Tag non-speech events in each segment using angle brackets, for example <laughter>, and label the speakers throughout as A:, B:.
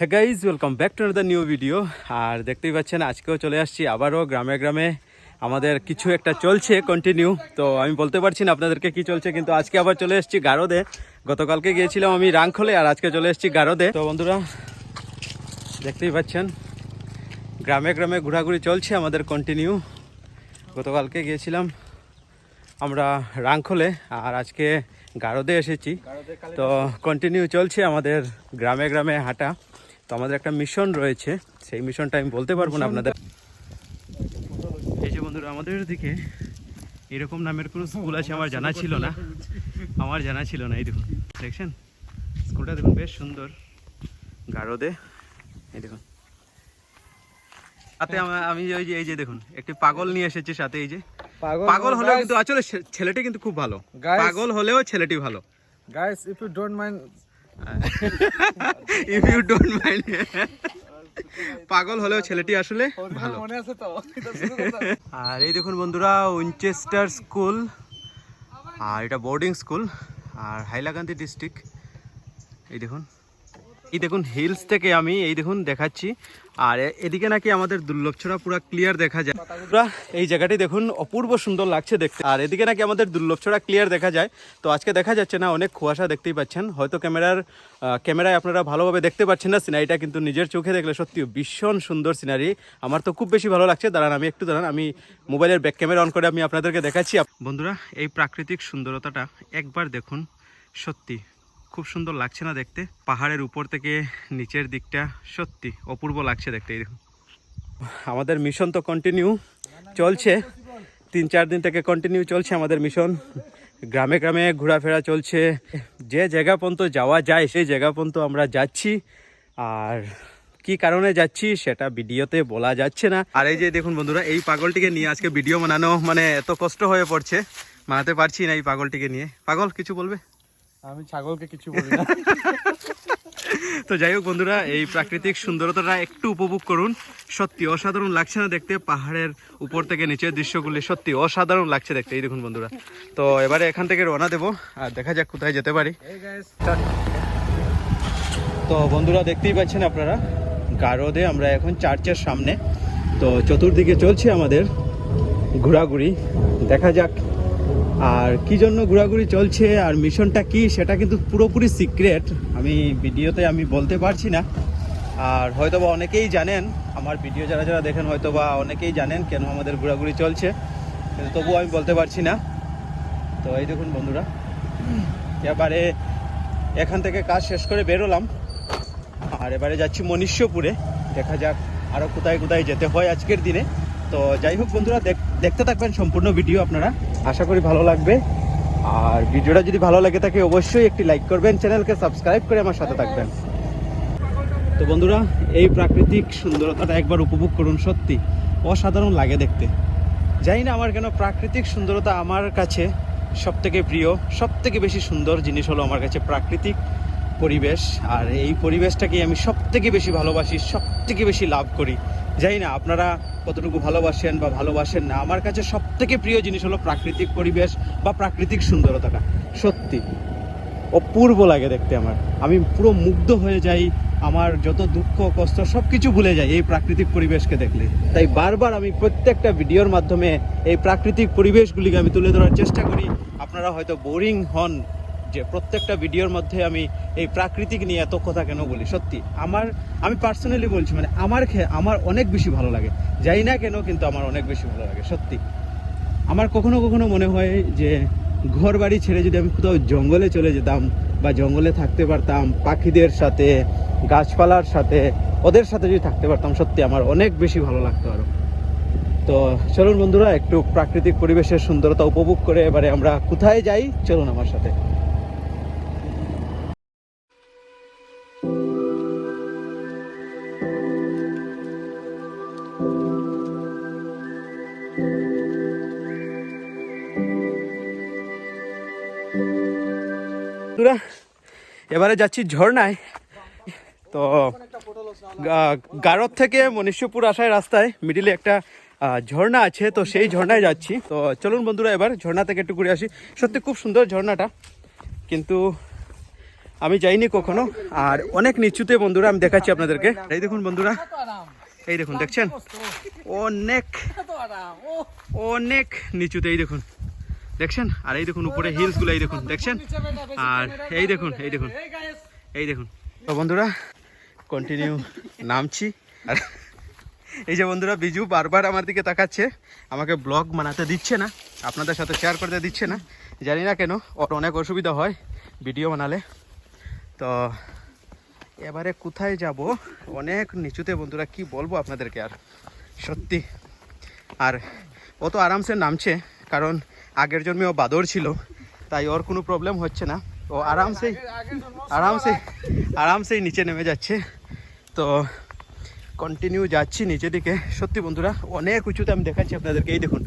A: হ্যাঁ guys welcome back to the new video আর দেখতেই পাচ্ছেন, আজকেও চলে আসছি আবারও গ্রামে গ্রামে। আমাদের কিছু একটা চলছে কন্টিনিউ তো আমি বলতে পারছি না আপনাদেরকে কি চলছে, কিন্তু আজকে আবার চলে এসেছি গারদে। গতকালকে গিয়েছিলাম আমি রাংখলে, আর আজকে চলে এসেছি গারদে। তো বন্ধুরা, দেখতেই পাচ্ছেন, গ্রামে গ্রামে ঘোরাঘুরি চলছে আমাদের কন্টিনিউ গতকালকে গিয়েছিলাম আমরা রাংখলে, আর আজকে গারদে এসেছি। তো কন্টিনিউ চলছে আমাদের গ্রামে গ্রামে হাঁটা। তো আমাদের একটা মিশন রয়েছে। সেই মিশনটা আমি বলতে পারব না আপনাদের। এই যে বন্ধুরা আমাদের দিকে এরকম নামের কোনো স্কুল আছে আমার জানা ছিল না। আমার জানা ছিল না এই দেখুন। দেখছেন? স্কুলটা দেখুন বেশ সুন্দর। গারদে। এই দেখুন। সাথে আমা- ওই যে এই যে দেখুন একটি পাগল নিয়ে এসেছি সাথে এই যে। পাগল হলেও কিন্তু আসলে ছেলেটি কিন্তু খুব ভালো। পাগল হলেও ছেলেটি ভালো।
B: Guys, if you don't mind,
A: if you don't mind পাগল হলেও ছেলেটি আসলে ভালো।
B: মনে আছে তো?
A: আর এই দেখুন বন্ধুরা উইনচেস্টার স্কুল আর এটা বোর্ডিং স্কুল আর হাইলাকান্দি ডিস্ট্রিক্ট এই দেখুন। এই দেখুন হিলস থেকে আমি এই দেখুন দেখাচ্ছি। আর এদিকে নাকি আমাদের দুর্লভছড়া পুরো ক্লিয়ার দেখা যায়। পুরা এই জায়গাটি দেখুন অপূর্ব সুন্দর লাগছে দেখতে। আর এদিকে নাকি আমাদের দুর্লভছড়া ক্লিয়ার দেখা যায়। তো আজকে দেখা যাচ্ছে না, অনেক কুয়াশা দেখতেই পাচ্ছেন। হয়তো ক্যামেরার ক্যামেরায় আপনারা ভালোভাবে দেখতে পাচ্ছেন না সিনারিটা, কিন্তু নিজের চোখে দেখলে সত্যি ভীষণ সুন্দর সিনারি। আমার তো খুব বেশি ভালো লাগছে। দাঁড়ান, আমি একটু দাঁড়ান, আমি মোবাইলের ব্যাক ক্যামেরা অন করে আমি আপনাদেরকে দেখাচ্ছি। বন্ধুরা, এই প্রাকৃতিক সুন্দরতাটা একবার দেখুন, সত্যি। খুব সুন্দর লাগছে না দেখতে। পাহাড়ের উপর থেকে নিচের দিকটা সত্যি অপূর্ব লাগছে দেখতে, এই দেখুন। আমাদের মিশন তো কন্টিনিউ চলছে। তিন চার দিন থেকে কন্টিনিউ চলছে আমাদের মিশন গ্রামে গ্রামে ঘোরাফেরা চলছে। যে জায়গা পর্যন্ত যাওয়া যায়, সেই জায়গা পর্যন্ত আমরা যাচ্ছি। আর কি কারণে যাচ্ছি সেটা ভিডিওতে বলা যাচ্ছে না। আর এই যে দেখুন বন্ধুরা, এই পাগলটিকে নিয়ে আজকে ভিডিও বানানো মানে এত কষ্ট হয়ে পড়ছে। মানাতে পারছি না এই পাগলটিকে নিয়ে। পাগল, কিছু বলবে?
B: আমি ছাগলকে কিছু বলি না।
A: তো যাই হোক বন্ধুরা এই প্রাকৃতিক সুন্দরতাটা একটু উপভোগ করুন। সত্যি অসাধারণ লাগছে না দেখতে? পাহাড়ের উপর থেকে নিচের দৃশ্যগুলি সত্যি অসাধারণ লাগছে দেখতে। এই দেখুন বন্ধুরা। তো এবারে এখান থেকে রওনা দেবো আর দেখা যাক কোথায় যেতে পারি। তো বন্ধুরা দেখতেই পাচ্ছেন আপনারা গারদে আমরা এখন চার্চের সামনে। তো চতুর্দিকে চলছে আমাদের ঘোরাঘুরি। দেখা যাক আর কি জন্য ঘোরাঘুরি চলছে আর মিশনটা কি, সেটা কিন্তু পুরোপুরি সিক্রেট। আমি ভিডিওতে আমি বলতে পারছি না। আর হয়তো বা অনেকেই জানেন, আমার ভিডিও যারা যারা দেখেন হয়তো বা অনেকেই জানেন কেন আমাদের ঘোরাঘুরি চলছে। কিন্তু তবুও আমি বলতে পারছি না। তো এই দেখুন বন্ধুরা, এবারে এখান থেকে কাজ শেষ করে বেরোলাম। আর এবারে যাচ্ছি মনীষ্যপুরে দেখা যাক আরও কোথায় কোথায় যেতে হয় আজকের দিনে। তো যাই হোক বন্ধুরা, দেখ- দেখতে থাকবেন সম্পূর্ণ ভিডিও আপনারা। আশা করি ভালো লাগবে। আর ভিডিওটা যদি ভালো লাগে থাকে, অবশ্যই একটি লাইক করবেন, চ্যানেলকে সাবস্ক্রাইব করে আমার সাথে থাকবেন। তো বন্ধুরা, এই প্রাকৃতিক সুন্দরতাটা একবার উপভোগ করুন, সত্যি। অসাধারণ লাগে দেখতে। জানি না আমার কেন প্রাকৃতিক সুন্দরতা আমার কাছে সব থেকে প্রিয়। সব থেকে বেশি সুন্দর জিনিস হলো আমার কাছে প্রাকৃতিক পরিবেশ। আর এই পরিবেশটাকে আমি সব থেকে বেশি ভালোবাসি সব থেকে বেশি লাভ করি। জানি না, আপনারা কতটুকু ভালোবাসেন বা ভালোবাসেন না। আমার কাছে সব থেকে প্রিয় জিনিস হলো প্রাকৃতিক পরিবেশ বা প্রাকৃতিক সুন্দরতাটা। সত্যি। অপূর্ব লাগে দেখতে আমার। আমি পুরো মুগ্ধ হয়ে যাই, আমার যত দুঃখ, কষ্ট সব কিছু ভুলে যাই এই প্রাকৃতিক পরিবেশকে দেখলে। তাই বারবার আমি প্রত্যেকটা ভিডিওর মাধ্যমে এই প্রাকৃতিক পরিবেশগুলিকে আমি তুলে ধরার চেষ্টা করি। আপনারা হয়তো বোরিং হন যে প্রত্যেকটা ভিডিওর মধ্যে আমি এই প্রাকৃতিক নিয়ে এত কথা কেন বলি? সত্যি, আমার, আমি পার্সোনালি বলছি মানে আমার আমার অনেক বেশি ভালো লাগে। যাই না কেন, কিন্তু আমার অনেক বেশি ভালো লাগে, সত্যি। আমার কখনো কখনো মনে হয় যে ঘর বাড়ি ছেড়ে যদি আমি কোথাও জঙ্গলে চলে যেতাম বা জঙ্গলে থাকতে পারতাম, পাখিদের সাথে, গাছপালার সাথে, ওদের সাথে যদি থাকতে পারতাম, সত্যি আমার অনেক বেশি ভালো লাগতো আরও। তো চলুন বন্ধুরা, একটু প্রাকৃতিক পরিবেশের সুন্দরতা উপভোগ করে এবারে আমরা কোথায় যাই, চলুন আমার সাথে। এবারে যাচ্ছি ঝর্ণায়। তো গারদ থেকে মনীষ্যপুর আসায় রাস্তায় মিডিলে একটা ঝর্ণা আছে, তো সেই ঝর্ণায় যাচ্ছি। তো চলুন বন্ধুরা, এবার ঝর্ণা থেকে একটু ঘুরে আসি। সত্যি খুব সুন্দর ঝর্ণাটা, কিন্তু আমি যাইনি কখনো। আর অনেক নিচুতে বন্ধুরা, আমি দেখাচ্ছি আপনাদেরকে। এই দেখুন বন্ধুরা, এই দেখুন, দেখছেন? অনেক অনেক নিচুতে, এই দেখুন। দেখছেন? আর এই দেখুন উপরে হিলসগুলো এই দেখুন দেখছেন? আর এই দেখুন এই দেখুন এই দেখুন। তো বন্ধুরা কন্টিনিউ নামছি। আর এই যে বন্ধুরা বিজু বারবার আমার দিকে তাকাচ্ছে আমাকে ব্লগ বানাতে দিচ্ছে না আপনাদের সাথে শেয়ার করতে দিচ্ছে না। জানি না কেন ওর অনেক অসুবিধা হয় ভিডিও বানালে। তো এবারে কোথায় যাব? অনেক নিচুতে বন্ধুরা কি বলব আপনাদেরকে আর? সত্যি। আর ও তো আরামসে নামছে কারণ আগের জন্মে ও বাদর ছিল, তাই ওর কোনো প্রবলেম হচ্ছে না। ও আরামসেই আরামসে আরামসেই নিচে নেমে যাচ্ছে। তো কন্টিনিউ যাচ্ছি নিচে দিকে। সত্যি বন্ধুরা, অনেক উঁচুতে আমি দেখাচ্ছি আপনাদেরকে। এই দেখুন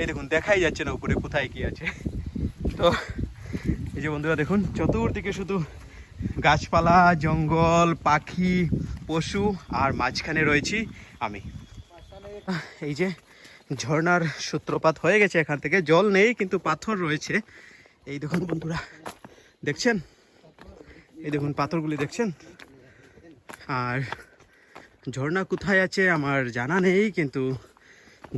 A: এই দেখুন, দেখাই যাচ্ছে না উপরে কোথায় কি আছে। তো এই যে বন্ধুরা, দেখুন, চতুর্দিকে শুধু গাছপালা, জঙ্গল, পাখি, পশু, আর মাঝখানে রয়েছি আমি। এই যে ঝর্ণার সূত্রপাত হয়ে গেছে এখান থেকে। জল নেই, কিন্তু পাথর রয়েছে। এই দেখুন বন্ধুরা, দেখছেন? এই দেখুন পাথরগুলি, দেখছেন? আর ঝর্ণা কোথায় আছে আমার জানা নেই, কিন্তু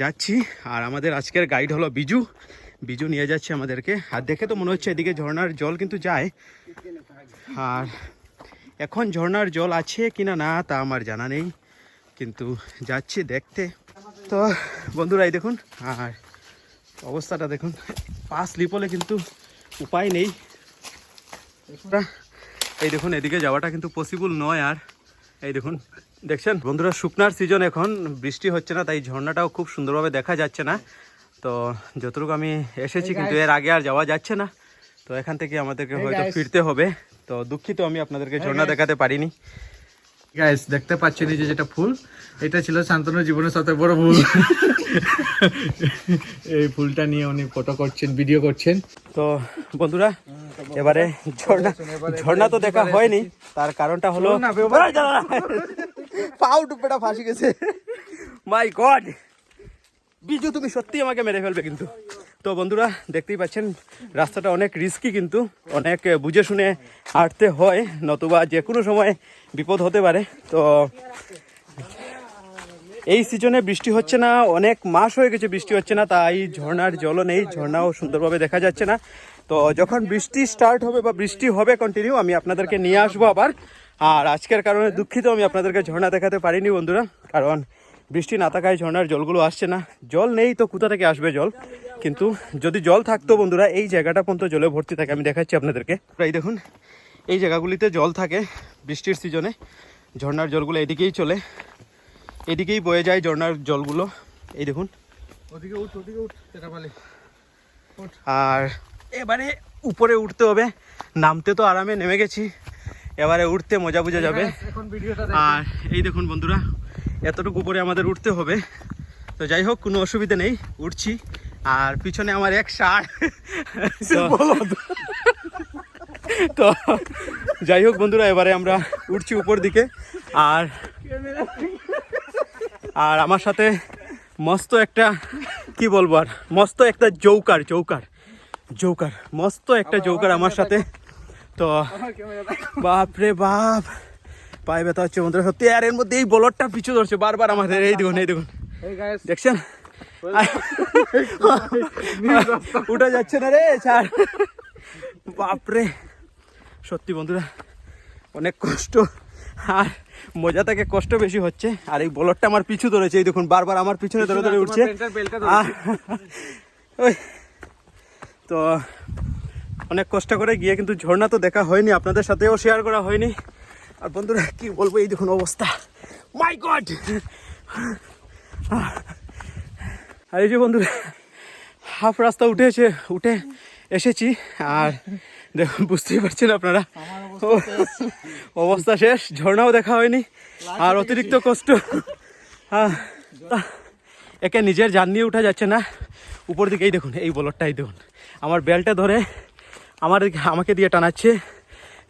A: যাচ্ছি। আর আমাদের আজকের গাইড হলো বিজু। বিজু নিয়ে যাচ্ছে আমাদেরকে। আর দেখে তো মনে হচ্ছে এদিকে ঝর্ণার জল কিন্তু যায়। আর এখন ঝর্ণার জল আছে কিনা না তা আমার জানা নেই, কিন্তু যাচ্ছি দেখতে। তো বন্ধুরা এই দেখুন আর অবস্থাটা দেখুন। পা স্লিপ হলে কিন্তু উপায় নেই। এই দেখুন এদিকে যাওয়াটা কিন্তু পসিবল নয় আর। এই দেখুন দেখছেন? বন্ধুরা শুকনার সিজন এখন বৃষ্টি হচ্ছে না তাই ঝর্ণাটাও খুব সুন্দরভাবে দেখা যাচ্ছে না। তো যতটুকু আমি এসেছি কিন্তু এর আগে আর যাওয়া যাচ্ছে না। তো এখান থেকে আমাদেরকে হয়তো ফিরতে হবে। তো দুঃখিত আমি আপনাদেরকে ঝর্ণা দেখাতে পারিনি।
B: গাইস দেখতে পাচ্ছেন যে যেটা ফুল এটা ছিল শান্তনুর জীবনের সাথে বড় ভুল এই ফুলটা নিয়ে উনি ফটো করছেন ভিডিও করছেন।
A: তো বন্ধুরা এবারে ঝর্ণা ঝর্ণা তো দেখা হয়নি তার কারণটা হলো। পাও টুপেটা ফাঁসি গেছে। মাই গড বিজু তুমি সত্যি আমাকে মেরে ফেলবে কিন্তু। তো বন্ধুরা, দেখতেই পাচ্ছেন, রাস্তাটা অনেক রিস্কি কিন্তু, অনেক বুঝে শুনে হাঁটতে হয়, নতুবা যে কোনো সময় বিপদ হতে পারে। তো এই সিজনে বৃষ্টি হচ্ছে না, অনেক মাস হয়ে গেছে বৃষ্টি হচ্ছে না, তাই ঝর্ণার জলও নেই, ঝর্ণাও সুন্দরভাবে দেখা যাচ্ছে না। তো যখন বৃষ্টি স্টার্ট হবে বা বৃষ্টি হবে কন্টিনিউ আমি আপনাদেরকে নিয়ে আসব আবার। আর আজকের কারণে দুঃখিত, আমি আপনাদেরকে ঝর্ণা দেখাতে পারিনি বন্ধুরা, কারণ বৃষ্টি না থাকায় ঝর্ণার জলগুলো আসছে না। জল নেই তো কোথা থেকে আসবে জল? কিন্তু যদি জল থাকতো বন্ধুরা এই জায়গাটা পর্যন্ত জলে ভর্তি থাকে আমি দেখাচ্ছি আপনাদেরকে। এই দেখুন এই জায়গাগুলিতে জল থাকে বৃষ্টির সিজনে। ঝর্ণার জলগুলো এদিকেই চলে এদিকেই বয়ে যায় ঝর্ণার জলগুলো। এই দেখুন।
B: ওদিকে উঠ ওদিকে উঠ
A: আর এবারে উপরে উঠতে হবে নামতে তো আরামে নেমে গেছি। এবারে উঠতে মজা বোঝা যাবে। আর এই দেখুন বন্ধুরা এতটুকু উপরে আমাদের উঠতে হবে। তো যাই হোক কোনো অসুবিধা নেই উঠছি। আর পিছনে আমার এক ষাট তো যাই হোক বন্ধুরা এবারে আমরা উঠছি উপর দিকে। আর আর আমার সাথে মস্ত একটা কি বলব আর? মস্ত একটা জৌকার জৌকার। জৌকার। মস্ত একটা জৌকার আমার সাথে। তো বাপ রে বাপ। পায়ে ব্যথা হচ্ছে বন্ধুরা। সত্যি আর এর মধ্যে এই বলরটা পিছু ধরছে বারবার আমাদের। এই দেখুন এই দেখুন। দেখছেন? উঠা যাচ্ছে না রে ছাড়। বাপরে। সত্যি বন্ধুরা অনেক কষ্ট। আর মজা থেকে কষ্ট বেশি হচ্ছে। আর এই বলরটা আমার পিছু ধরেছে। এই দেখুন বারবার আমার পিছনে ধরে ধরে উঠছে। ওই। তো অনেক কষ্ট করে গিয়ে কিন্তু ঝর্ণা তো দেখা হয়নি আপনাদের সাথেও শেয়ার করা হয়নি। আর বন্ধুরা কি বলব এই দেখুন অবস্থা। মাই গড আর এই যে বন্ধুরা হাফ রাস্তা উঠে এসে উঠে এসেছি। আর দেখুন বুঝতেই পারছেন আপনারা। অবস্থা শেষ ঝর্ণাও দেখা হয়নি। আর অতিরিক্ত কষ্ট। হ্যাঁ একে নিজের যান নিয়ে উঠা যাচ্ছে না। উপর দিকেই দেখুন এই বলরটাই দেখুন। আমার বেলটা ধরে আমার আমাকে দিয়ে টানাচ্ছে।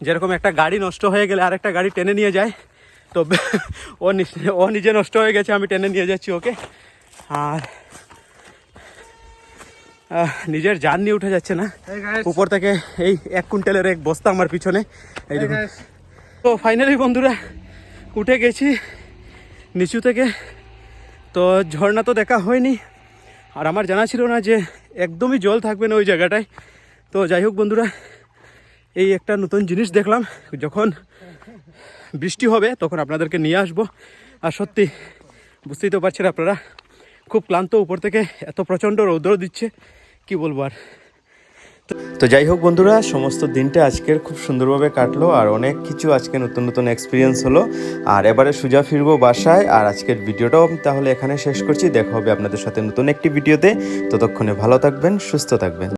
A: যেরকম একটা গাড়ি নষ্ট হয়ে গেলে আরেকটা গাড়ি টেনে নিয়ে যায় তো <laughs> ও ও নিজে নষ্ট হয়ে গেছে আমি টেনে নিয়ে যাচ্ছি ওকে। আর নিজের জান নিয়ে উঠে যাচ্ছে না। উপর থেকে এই এক কুইন্টালের এক বস্তা আমার পিছনে। এই দেখুন। তো ফাইনালি বন্ধুরা উঠে গেছি নিচু থেকে। তো ঝর্ণা তো দেখা হয়নি। আর আমার জানা ছিল না যে একদমই জল থাকবে না ওই জায়গাটায়। তো যাই হোক বন্ধুরা এই একটা নতুন জিনিস দেখলাম, যখন বৃষ্টি হবে তখন আপনাদেরকে নিয়ে আসব। আর সত্যি, বুঝতেই তো পারছেন আপনারা, খুব ক্লান্ত উপর থেকে এত প্রচণ্ড রৌদ্র দিচ্ছে, কি বলব আর। তো যাই হোক বন্ধুরা, সমস্ত দিনটা আজকের খুব সুন্দরভাবে কাটলো, আর অনেক কিছু আজকে নতুন নতুন এক্সপিরিয়েন্স হলো। আর এবারে সোজা ফিরবো বাসায়, আর আজকের ভিডিওটাও তাহলে এখানে শেষ করছি। দেখা হবে আপনাদের সাথে নতুন একটি ভিডিওতে। ততক্ষণে ভালো থাকবেন, সুস্থ থাকবেন।